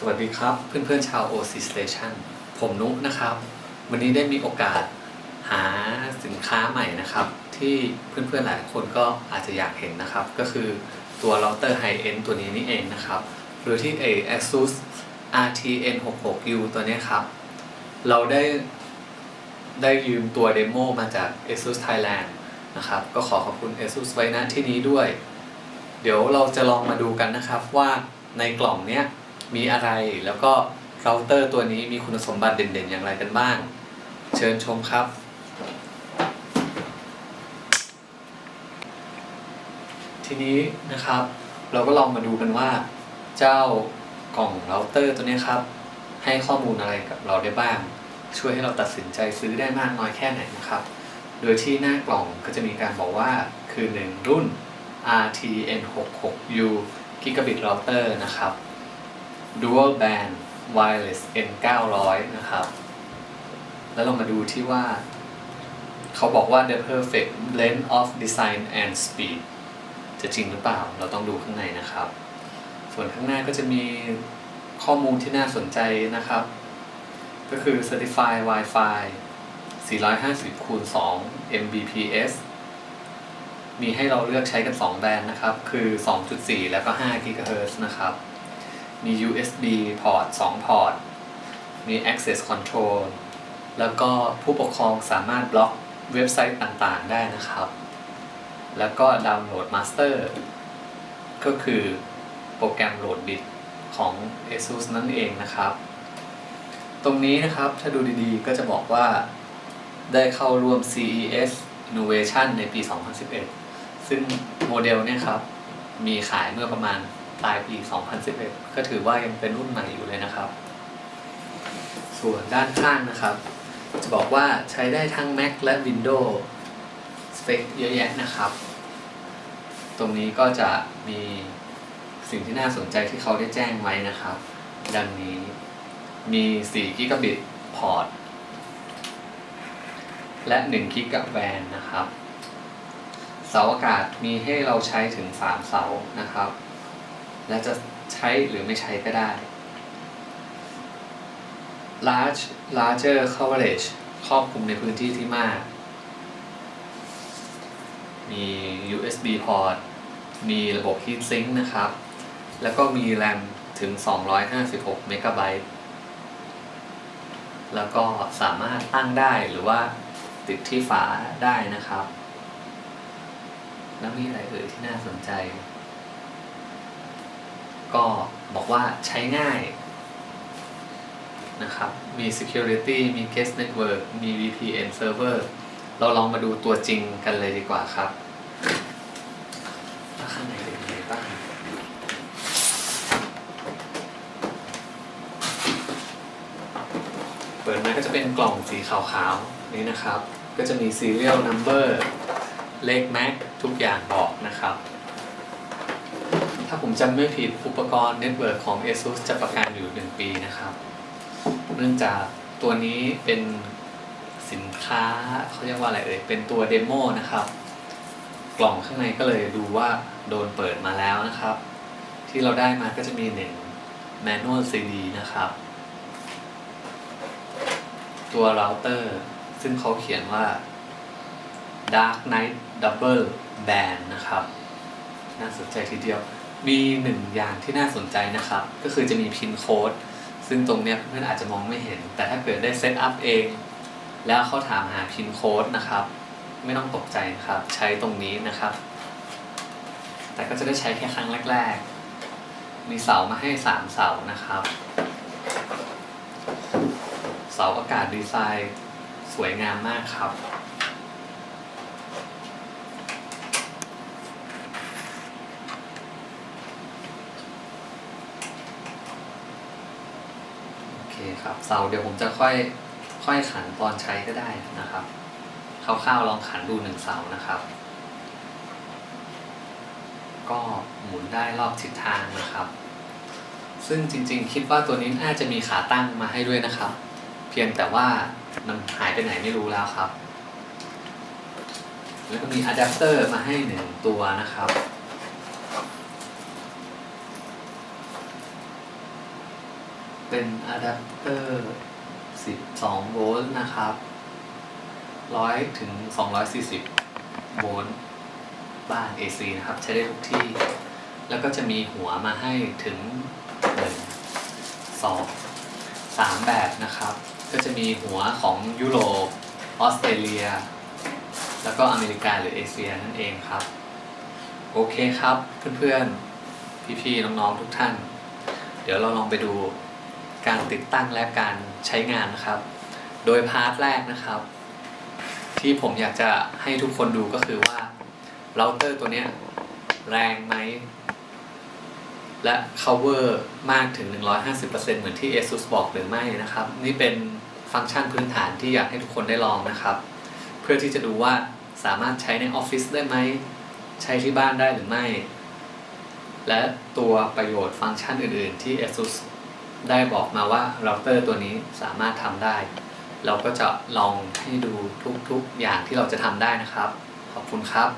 สวัสดีครับ เพื่อนๆชาว OC Station ผมนุกนะครับ วันนี้ได้มีโอกาสหาสินค้าใหม่นะครับ ที่เพื่อนๆหลายคนก็อาจจะอยากเห็นนะครับ ก็คือตัวเราเตอร์ High End ตัวนี้นี่เองนะครับ หรือที่เอ ASUS RTN66U ตัวนี้ครับ เราได้ได้ยืมตัวเดโมมาจาก ASUS Thailand นะครับ ก็ขอขอบคุณ ASUS ไว้ณที่นี้ด้วย เดี๋ยวเราจะลองมาดูกันนะครับว่าในกล่องเนี้ย มีอะไรแล้วก็เราเตอร์ตัวนี้มีคุณสมบัติเด่นๆ อย่างไรกันบ้าง เชิญชมครับ ทีนี้นะครับ เราก็ลองมาดูกันว่า เจ้ากล่องเราเตอร์ตัวนี้ครับ ให้ข้อมูลอะไรกับเราได้บ้าง ช่วยให้เราตัดสินใจซื้อได้มากน้อยแค่ไหนนะครับ โดยที่หน้ากล่องก็จะมีการบอกว่าคือหนึ่งรุ่น RTN66U Gigabit Router นะครับ Dual Band Wireless N900 นะครับ แล้วเรามาดูที่ว่า เขาบอกว่า the perfect blend of design and speed จะจริงหรือเปล่า เราต้องดูข้างในนะครับ ส่วนข้างหน้าก็จะมีข้อมูลที่น่าสนใจนะครับ ก็คือ Certified Wi-Fi 450คูณ2 Mbps มีให้เราเลือกใช้กัน 2 แบนด์นะครับ คือ 2.4 แล้วก็5 GHz นะครับ มี USB พอร์ต2พอร์ตมี Access Control แล้วก็ผู้ปกครองสามารถบล็อกเว็บไซต์ต่างๆ ได้นะครับ แล้วก็ดาวน์โหลด Master ก็คือโปรแกรมโหลดบิตของ ASUS นั่นเองนะครับ ตรงนี้นะครับถ้าดูดีๆ ก็จะบอกว่าได้เข้าร่วม CES Innovation ในปี 2011 ซึ่งโมเดลเนี่ยครับ มีขายเมื่อประมาณ ปลายปี 2011 ก็ถือว่ายังเป็นรุ่นใหม่อยู่เลยนะครับ ส่วนด้านข้างนะครับ จะบอกว่าใช้ได้ทั้ง Mac และ Windows สเปคเยอะแยะนะครับ ตรงนี้ก็จะมีสิ่งที่น่าสนใจที่เขาได้แจ้งไว้นะครับ ดังนี้มี4 g b บิตพอร์ตและ1 g b แวนนะครับ เสาอากาศมีให้เราใช้ถึง 3 เสานะครับ และจะใช้หรือไม่ใช้ก็ได้ large larger coverage ครอบคลุมในพื้นที่ที่มาก มี USB port มีระบบ heat sink นะครับ แล้วก็มี RAM ถึง 256 เมกะไบต์ แล้วก็สามารถตั้งได้หรือว่าติดที่ฝาได้นะครับ แล้วมีอะไรเอ่ยที่น่าสนใจ ก็บอกว่าใช้ง่ายนะครับ มี security มี guest network มี VPN server เราลองมาดูตัวจริงกันเลยดีกว่าครับข้างในเป็นยังไงบ้างเปิดมาก็จะเป็นกล่องสีขาวๆ นี่นะครับ ก็จะมี serial number เลข MAC ทุกอย่างบอกนะครับ ผมจำไม่ผิดอุปกรณ์เน็ตเวิร์กของ ASUS จะประกันอยู่ 1 ปีนะครับ เนื่องจากตัวนี้เป็นสินค้าเขาเรียกว่าอะไรเอ่ยเป็นตัวเดโมนะครับ กล่องข้างในก็เลยดูว่าโดนเปิดมาแล้วนะครับ ที่เราได้มาก็จะมีหนึ่ง manual CD นะครับ ตัวเราเตอร์ ซึ่งเขาเขียนว่า Dark Knight Double Band นะครับ น่าสนใจทีเดียว มีหนึ่งอย่างที่น่าสนใจนะครับ ก็คือจะมีพินโค้ดซึ่งตรงเนี้ยเพื่อนอาจจะมองไม่เห็น แต่ถ้าเกิดได้เซตอัพเอง แล้วเขาถามหาพินโค้ดนะครับ ไม่ต้องตกใจนะครับ ใช้ตรงนี้นะครับ แต่ก็จะได้ใช้แค่ครั้งแรก ๆ มีเสามาให้ 3 เสานะครับ เสาอากาศดีไซน์สวยงามมากครับ เคครับเสาเดี๋ยวผมจะค่อยค่อยขันตอนใช้ก็ได้นะครับคร่าวๆลองขันดูหนึ่งเสานะครับ ก็หมุนได้รอบทิศทางนะครับ ซึ่งจริงๆ คิดว่าตัวนี้น่าจะมีขาตั้งมาให้ด้วยนะครับ เพียงแต่ว่ามันหายไปไหนไม่รู้แล้วครับ แล้วก็มีอะแดปเตอร์มาให้หนึ่งตัวนะครับ โโอ เป็นอะแดปเตอร์ 12 โวลต์นะครับ 100 ถึง 240 โวลต์บ้าน AC นะครับ ใช้ได้ทุกที่ แล้วก็จะมีหัวมาให้ถึง 1 2 3 แบบนะครับ ก็จะมีหัวของยุโรป ออสเตรเลีย แล้วก็อเมริกาหรือเอเชียนั่นเองครับ โอเคครับเพื่อนๆ พี่ๆ น้องๆ ทุกท่าน เดี๋ยวเราลองไปดู การติดตั้งและการใช้งานนะครับ โดยพาร์ทแรกนะครับ ที่ผมอยากจะให้ทุกคนดูก็คือว่าเราเตอร์ตัวนี้แรงไหม และ cover มากถึง 150%เหมือนที่ ASUS บอกหรือไม่นะครับ นี่เป็นฟังก์ชันพื้นฐานที่อยากให้ทุกคนได้ลองนะครับ เพื่อที่จะดูว่าสามารถใช้ในออฟฟิศได้ไหม ใช้ที่บ้านได้หรือไม่ และตัวประโยชน์ฟังก์ชันอื่น ๆ ที่ ASUS ได้บอกมาว่าเราเตอร์ตัวนี้สามารถทำได้ เราก็จะลองให้ดูทุกๆอย่างที่เราจะทำได้นะครับ ขอบคุณครับ